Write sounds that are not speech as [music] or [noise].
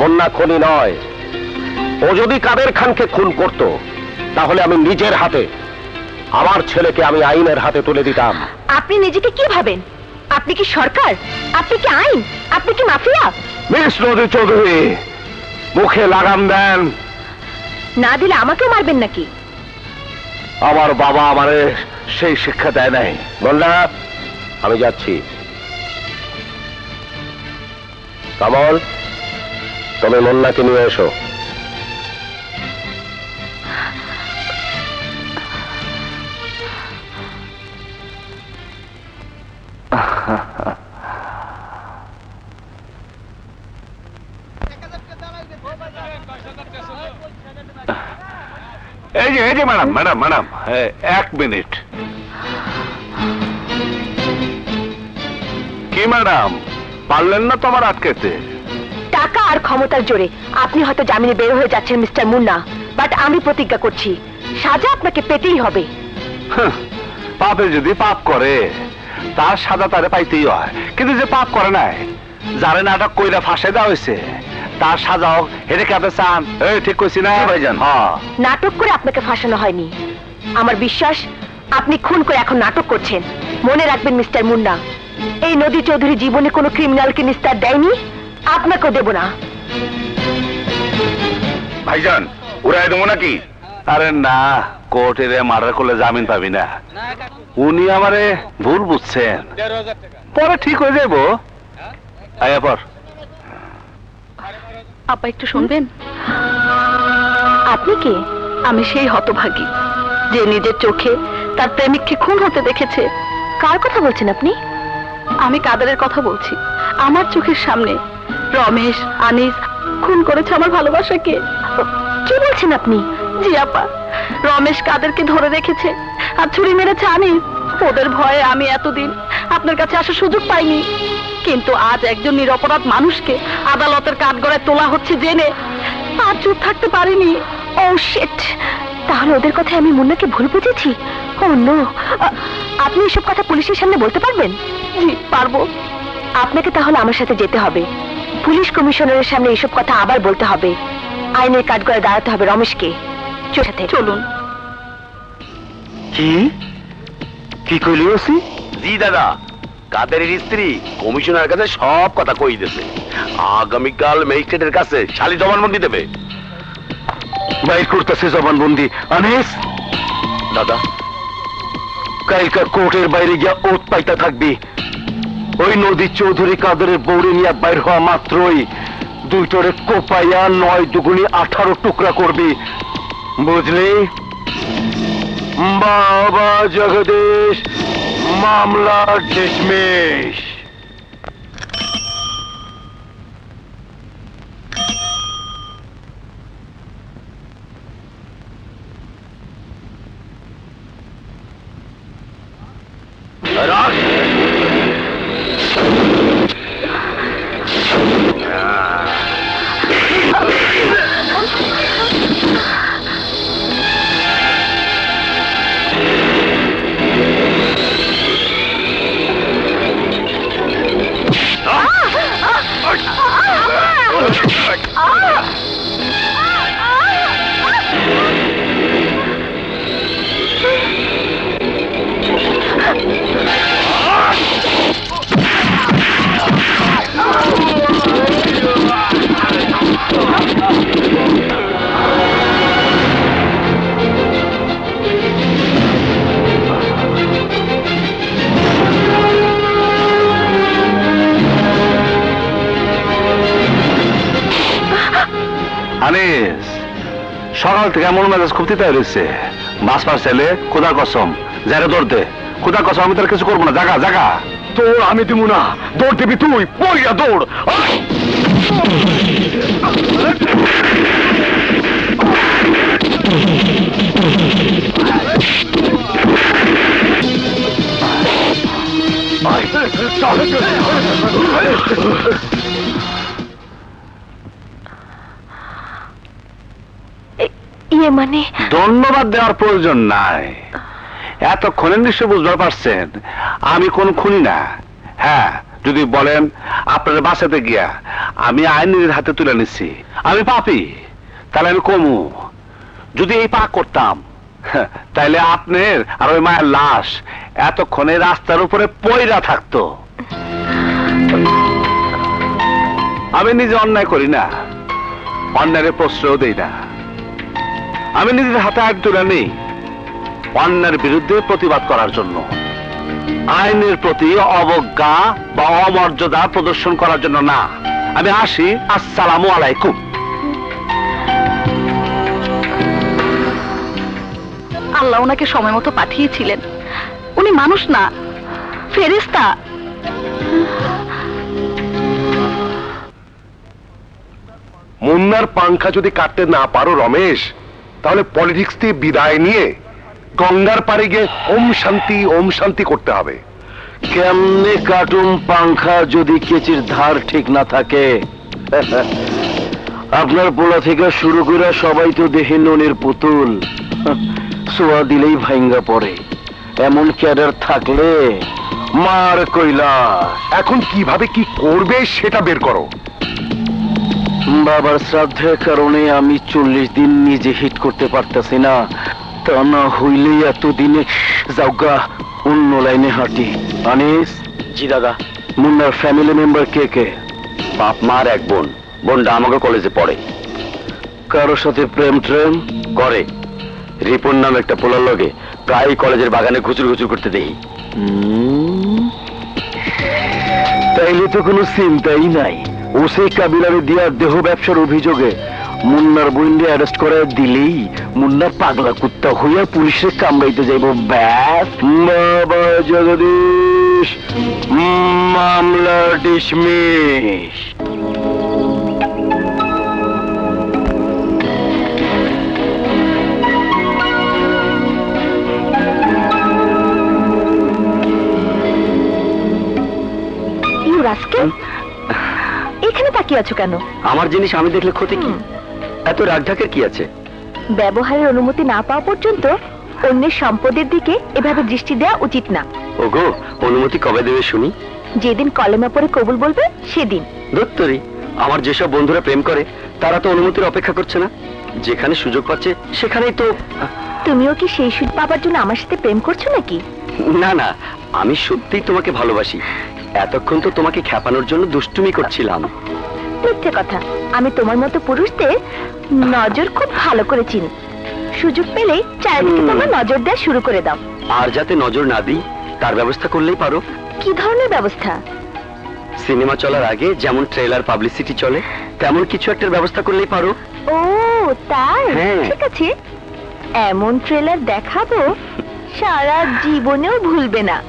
বন্যা খনি নয়। ও যদি কাদের খানকে খুন করত তাহলে আমি নিজের হাতে আমার ছেলেকে আমি আইনের হাতে তুলে দিতাম। আপনি নিজেকে কি ভাবেন? আপনি কি সরকার? আপনি কি আইন? আপনি কি মাফিয়া? মিস নদী চৌধুরী মুখে লাগাম দেন। না দিলে আমাকেও মারবেন নাকি? আমার বাবা আমারে সেই শিক্ষা দেয় নাই। বললা আমি যাচ্ছি। কমল তুমি মন্নাকে নিয়ে এসো। এই যে এই যে, ম্যাডাম ম্যাডাম ম্যাডাম এক মিনিট। কি, ম্যাডাম? পারলেন না তোমার আটকেতে? টাকা আর ক্ষমতার জোরে। আপনি হয়তো জামিনে বের হয়ে যাচ্ছেন মিস্টার মুন্না। বাট আমি প্রতিজ্ঞা করছি সাজা আপনাকে পেতেই হবে। পাপে যদি পাপ করে তার সাদা তারে পাইতেই হয়। কিন্তু যে পাপ করে নাই যারে নাটক কইরা ফাঁসে দেওয়া হয়েছে তার সাজাও হেরে কাপে চান? এই ঠিক কইছি না? ভাইজান। হ্যাঁ। নাটক করে আপনাকে ফাঁসানো হয়নি। আমার বিশ্বাস আপনি খুন করে এখন নাটক করছেন। মনে রাখবেন মিস্টার মুন্না এই নদী চৌধুরী জীবনে কোনো ক্রিমিনালকে নিস্তার দেয়নি? আপনাকেও দেব না। ভাইজান উড়াই দেবো নাকি? আরে না কোর্টে মার্ডার করলে জামিন পাবি না। উনি আমারে ভুল বুঝছেন। পরে ঠিক হয়ে যাব আয়া পর। আপা একটু শুনবেন? আপনি কে? আমি সেই হতভাগী যে নিজের চোখে তার প্রেমিককে খুন হতে দেখেছে। কার কথা বলছেন আপনি? আমি কাদারের কথা বলছি। আমার চোখের সামনে রমেশ, আনিস, খুন করেছে আমার ভালোবাসাকে। কি বলছেন আপনি? জি, আপা। রমেশ কাদেরকে ধরে রেখেছে আর ছুরি মেরেছে আনিস। ওদের ভয়ে আমি এতদিন আপনার কাছে আসার সুযোগ পাইনি। কিন্তু আজ একজন নিরপরাধ মানুষকে আদালতের কাঠগড়ায় তোলা হচ্ছে জেনে আর চুপ থাকতে পারিনি। ও শিট তাহলে ওদের কথা আমি মুন্নাকে ভুল বুঝেছি? ও নো আপনি এসব কথা পুলিশের সামনে বলতে পারবেন? জি, পারব। আপনাকে তাহলে আমার সাথে যেতে হবে। পুলিশ কমিশনারের সামনে এসব কথা আবার বলতে হবে। আইনের কাঠগড়ায় দাঁড়াতে হবে রমেশকে। সাথে। চলুন। কি? কি কইলি ওসি? জি দাদা। কাদের স্ত্রী কমিশনার কাছে সব কথা কই দিছে। আগামীকাল ম্যাজিস্ট্রেটের কাছে শালি জবানবন্দি দেবে। বাইর করতেছে জবানবন্দি। আনিস? দাদা। কালকা কোর্টের বাইরে গিয়া ওত পাইতা থাকবি। ওই নদী চৌধুরী কাদের বৌড়ি নিয়ে বাইর হওয়া মাত্রই দুইটরে কোপাইয়া নয় দুগুনি আঠারো টুকরা করবি। বুঝলি? বাবা জগদীশ মামলা ডিসমিস সকাল থেকে এমন মেজাজ খুব তিতা রয়েছে। মাছ মাছ ছেলে খুদার কসম, যারে দৌড় দে। খুদার কসম, আমি তোর কিছু করব না। জাগা জাগা। তোর আমি দিব না। দৌড় দিবি তুই। পড়িয়া দৌড়। ইয়ে মানে? ধন্যবাদ দেওয়ার প্রয়োজন নাই। এতক্ষণে নিশ্চয় বুঝতে পারছেন, আমি কোন খুনি না। হ্যাঁ যদি বলেন, আপনার বাসাতে গিয়া আমি আইন নিজের হাতে তুলে নিচ্ছি আমি পাপি, তাহলে আমি কমু। যদি এই পা করতাম, তাইলে আপনার আর ওই মায়ের লাশ এতক্ষণে রাস্তার উপরে পয়রা থাকতো। আমি নিজে অন্যায় করি না, অন্যায়ের প্রশ্রয় দেই না। আমি নিজের হাতে আইন তুলে নেই। অন্যায়ের বিরুদ্ধে প্রতিবাদ করার জন্য। আইনের প্রতি অবজ্ঞা বা অমর্যাদা প্রদর্শন করার জন্য না। আমি আসি। আসসালামু আলাইকুম। আল্লাহ ওনাকে সময় মতো পাঠিয়েছিলেন। উনি মানুষ না ফেরিস্তা মুন্নার পাংখা যদি কাটতে না পারো রমেশ। তাহলে পলিটিক্স দিয়ে বিদায় নিয়ে গঙ্গার পাড়ে গিয়ে ওম শান্তি ওম শান্তি করতে হবে। কেমনে কাটুম পাংখা যদি কেচির ধার ঠিক না থাকে? [laughs] আপনার পোলা থেকে শুরু করে সবাই তো দেহে ননের পুতুল। [laughs] সোয়া দিলেই ভাঙ্গা পড়ে। এমন ক্যাডার থাকলে মার কইলা। এখন কীভাবে কি করবে সেটা বের করো। বাবার শ্রাদ্ধের কারণে আমি চল্লিশ দিন নিজে হিট করতে পারতেছি না। তা না হইলে এতদিনে যাওগা অন্য লাইনে হাঁটি। আনিস? জি দাদা। মুন্নার ফ্যামিলি মেম্বার কে কে? বাপ মার এক বোন। বোনটা আমাকে কলেজে পড়ে। কারোর সাথে প্রেম ট্রেম? করে। রিপন নাম একটা পোলার লগে প্রায় কলেজের বাগানে ঘুচুর ঘুচুর করতে দেখি। তাইলে তো কোনো চিন্তাই নাই। ও সেই কাবিলারে দিয়ার দেহ ব্যবসার অভিযোগে মুন্নার বইন্ডে অ্যারেস্ট করে দিলেই মুন্না পাগলা কুত্তা হইয়া পুলিশের কামড়াইতে যাইব। ব্যাস। বাবা জগদীশ মামলা ডিসমিস। তাকিয়ে আছো কেন? আমার জিনিস আমি দেখলে ক্ষতি কি? এত রাগঢাকের কি আছে? ব্যবহারের অনুমতি না পাওয়া পর্যন্ত অন্যের সম্পদের দিকে এভাবে দৃষ্টি দেওয়া উচিত না। ওগো অনুমতি কবে দেবে শুনি? যেদিন কলেমা কবুল বলবে সেদিন। দত্তরি আমার যেসব বন্ধুরা প্রেম করে তারা তো অনুমতির অপেক্ষা করছে না। যেখানে সুযোগ পাচ্ছে সেখানেই তো তুমিও কি সেই সুদ পাবার জন্য আমার সাথে প্রেম করছ নাকি? না না আমি সত্যিই তোমাকে ভালোবাসি। এতক্ষণ তো তোমাকে খেপানোর জন্য দুষ্টুমি করছিলাম। মিথ্যে কথা। আমি তোমার মতো পুরুষদের নজর খুব ভালো করে চিনি। সুযোগ পেলেই চারিদিকে। তোমরা নজর দেওয়া শুরু করে দাও। আর যাতে নজর না দিই তার ব্যবস্থা করলেই পারো। কি ধরনের ব্যবস্থা? সিনেমা চলার আগে যেমন ট্রেলার পাবলিসিটি চলে তেমন কিছু একটা ব্যবস্থা করলেই পারো। ও তাই? হ্যাঁ। ঠিক আছে। এমন ট্রেলার দেখাবো সারা জীবনেও ভুলবে না।